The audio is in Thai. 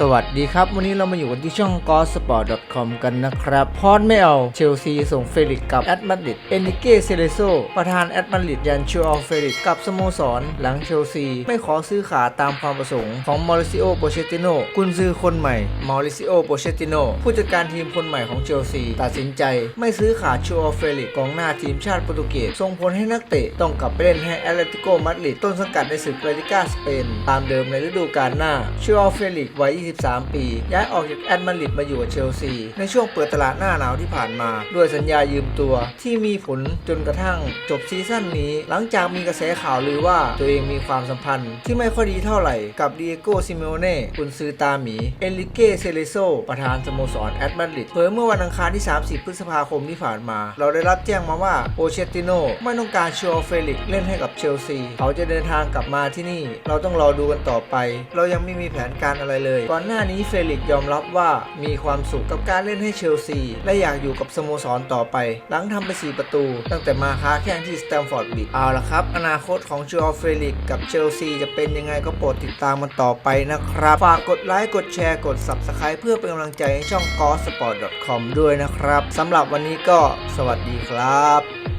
สวัสดีครับ วันนี้เรามาอยู่กันที่ช่อง g o s p o r t c o m กันนะครับ พอดไม่เอา เชลซีส่งเฟลิกกับแอตมาดริดเอนิเกเซเลโซประธานแอตมาดริดยันชูอัลเฟลิกกับสโมสร หลังเชลซี ไม่ขอซื้อขาตามความประสงค์ของมอริซิโอโปเชติโนกุนซือคนใหม่มอริซิโอโปเชติโนผู้จัดการทีมคนใหม่ของเชลซี ตัดสินใจ ไม่ซื้อขาชูอัลเฟลิกกองหน้าทีมชาติโปรตุเกสส่งผลให้นักเตะต้องกลับไปเล่นให้แอตเลติโกมาดริดต้นสังกัดในศึกลาลิกาสเปนตามเดิมในฤดูกาลหน้าชูอัลเฟลิกวัย23 ปี ย้ายออกจากแอตมาดริดมาอยู่กับเชลซี ในช่วงเปิดตลาดหน้าหนาวที่ผ่านมา ด้วยสัญญายืมตัวที่มีผลจนกระทั่งจบซีซั่นนี้ หลังจากมีกระแสข่าวลือว่าตัวเองมีความสัมพันธ์ที่ไม่ค่อยดีเท่าไหร่กับดิเอโกซิเมโอเน่กุนซือตาหมี เอลิเกเซเลโซประธานสโมสรแอตมาดริดเผยเมื่อวันอังคารที่ 30 พฤษภาคมที่ผ่านมา เราได้รับแจ้งมาว่าโปเชตติโนไม่ต้องการชัวเฟลิกเล่นให้กับเชลซี เขาจะเดินทางกลับมาที่นี่ เราต้องรอดูกันต่อไป เรายังไม่มีแผนการอะไรเลยก่อนหน้านี้เฟลิกยอมรับว่ามีความสุขกับการเล่นให้เชลซี และอยากอยู่กับสโมสรต่อไป หลังทำไป 4 ประตู ตั้งแต่มาค้าแข่งที่สแตมฟอร์ดบิดเอาละครับ อนาคตของเชัวเฟลิกกับเชลซีจะเป็นยังไงก็โปรดติดตามมันต่อไปนะครับ ฝากกดไลค์กดแชร์กด Subscribe เพื่อเป็นกำลังใจให้ช่อง g o s p o r t c o m ด้วยนะครับสำหรับวันนี้ก็สวัสดีครับ